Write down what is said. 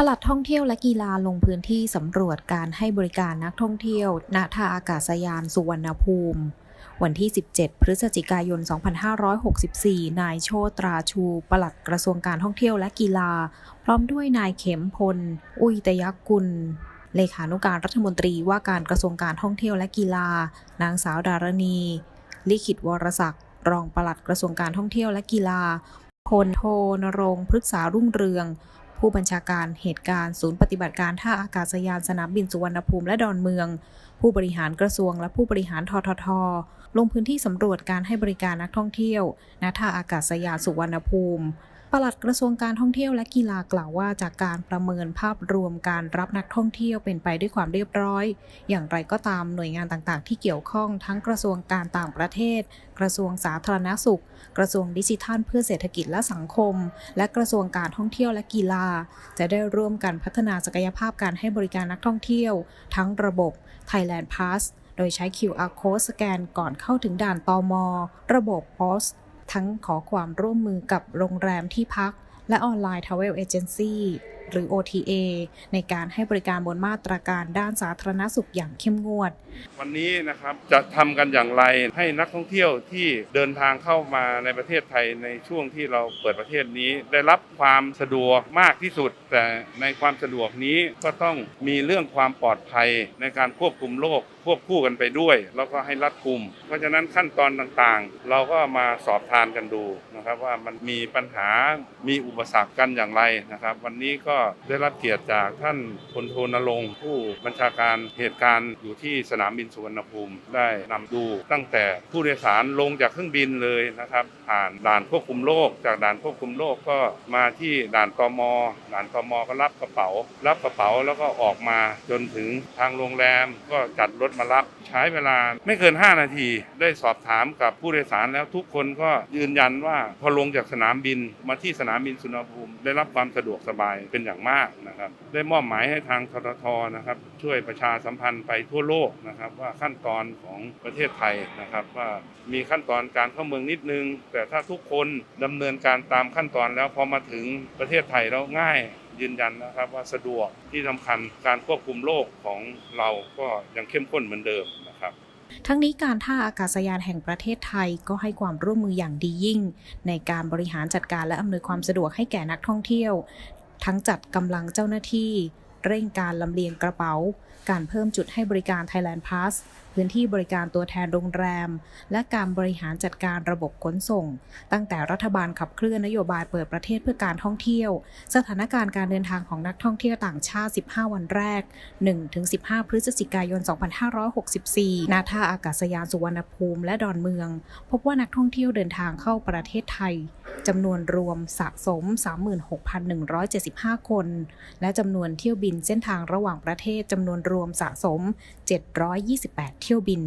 ปลัดท่องเที่ยวและกีฬาลงพื้นที่สำรวจการให้บริการนักท่องเที่ยว ณ ท่าอากาศยานสุวรรณภูมิ วันที่ 17 พฤศจิกายน 2564 นายโชตราชู ปลัดกระทรวงการท่องเที่ยวและกีฬา พร้อมด้วยนายเข็มพล อุยตยกุล เลขานุการรัฐมนตรีว่าการกระทรวงการท่องเที่ยวและกีฬา นางสาวดารณี ลิขิตวรศักดิ์ รองปลัดกระทรวงการท่องเที่ยวและกีฬาพลโทนรงพฤกษารุ่งเรือง ผู้บัญชาการเหตุการณ์ศูนย์ปฏิบัติการท่าอากาศยานสนามบินสุวรรณภูมิและดอนเมือง ผู้บริหารกระทรวงและผู้บริหารททท ลงพื้นที่สำรวจการให้บริการนักท่องเที่ยวณท่าอากาศยานสุวรรณภูมิ ปลัดกระทรวงการท่องเที่ยวและกีฬากล่าวว่าจากการประเมินภาพรวมการรับนักท่องเที่ยวเป็นไปด้วยความเรียบร้อย อย่างไรก็ตามหน่วยงานต่างๆ ที่เกี่ยวข้องทั้งกระทรวงการต่างประเทศ กระทรวงสาธารณสุข กระทรวงดิจิทัลเพื่อเศรษฐกิจและสังคม และกระทรวงการท่องเที่ยวและกีฬา จะได้ร่วมกันพัฒนาศักยภาพการให้บริการนักท่องเที่ยว ทั้งระบบ Thailand Pass โดยใช้ QR code สแกนก่อนเข้าถึงด่านตมระบบ POS ทั้งขอความร่วมมือกับโรงแรมที่พัก และออนไลน์ทาวเวลเอเจนซี่ หรือ OTA ในการให้บริการบนมาตรการด้านสาธารณสุขอย่างเข้มงวด วันนี้นะครับจะทำกันอย่างไรให้นักท่องเที่ยวที่เดินทางเข้ามาในประเทศไทยในช่วงที่เราเปิดประเทศนี้ ได้รับความสะดวกมากที่สุด แต่ในความสะดวกนี้ก็ต้องมีเรื่องความปลอดภัยในการควบคุมโรคควบคู่กันไปด้วย แล้วก็ให้รัดกุม เพราะฉะนั้นขั้นตอนต่างๆ เราก็มาสอบทานกันดูนะครับว่ามันมีปัญหามีอุปสรรคกันอย่างไรนะครับ วันนี้ก็ได้รับเกียรติจากท่านพลโทนรงค์ผู้บัญชาการเหตุการณ์อยู่ที่สนามบินสุวรรณภูมิ ได้นำดูตั้งแต่ผู้โดยสารลงจากเครื่องบินเลยนะครับผ่านด่านควบคุมโรคจากด่านควบคุมโรคก็มาที่ด่านตมด่านตมก็รับกระเป๋า รับกระเป๋าแล้วก็ออกมาจนถึงทางโรงแรมก็จัดรถมารับใช้เวลาไม่เกิน 5 นาที ได้สอบถามกับผู้โดยสารแล้วทุกคนก็ยืนยันว่าพอลงจากสนามบินมาที่สนามบินสุวรรณภูมิ ได้รับความสะดวกสบายเป็นอย่างมากนะครับ ได้มอบหมายให้ทางทททนะครับ ช่วยประชาสัมพันธ์ไปทั่วโลกนะครับ ว่าขั้นตอนของประเทศไทยนะครับ ว่ามีขั้นตอนการเข้าเมืองนิดนึง แต่ถ้าทุกคนดำเนินการตามขั้นตอนแล้วพอมาถึงประเทศไทยแล้วง่ายยืนยันนะครับว่าสะดวกที่สำคัญการควบคุมโรคของเราก็ยังเข้มข้นเหมือนเดิมนะครับ ทั้งนี้การท่าอากาศยานแห่งประเทศไทยก็ให้ความร่วมมืออย่างดียิ่ง ในการบริหารจัดการและอำนวยความสะดวกให้แก่นักท่องเที่ยว ทั้งจัดกำลังเจ้าหน้าที่ เร่งการลำเลียงกระเป๋า การเพิ่มจุดให้บริการ Thailand Pass พื้นที่บริการตัวแทนโรงแรม และการบริหารจัดการระบบขนส่ง ตั้งแต่รัฐบาลขับเคลื่อนนโยบายเปิดประเทศเพื่อการท่องเที่ยว สถานการณ์การเดินทางของนักท่องเที่ยวต่างชาติ 15 วันแรก 1-15 พฤศจิกายน 2564 ณ ท่าอากาศยานสุวรรณภูมิและดอนเมือง พบว่านักท่องเที่ยวเดินทางเข้าประเทศไทย จำนวนรวมสะสม 36,175 คน และจำนวนเที่ยวบินเส้นทางระหว่างประเทศจำนวนรวมสะสม 728 เที่ยวบิน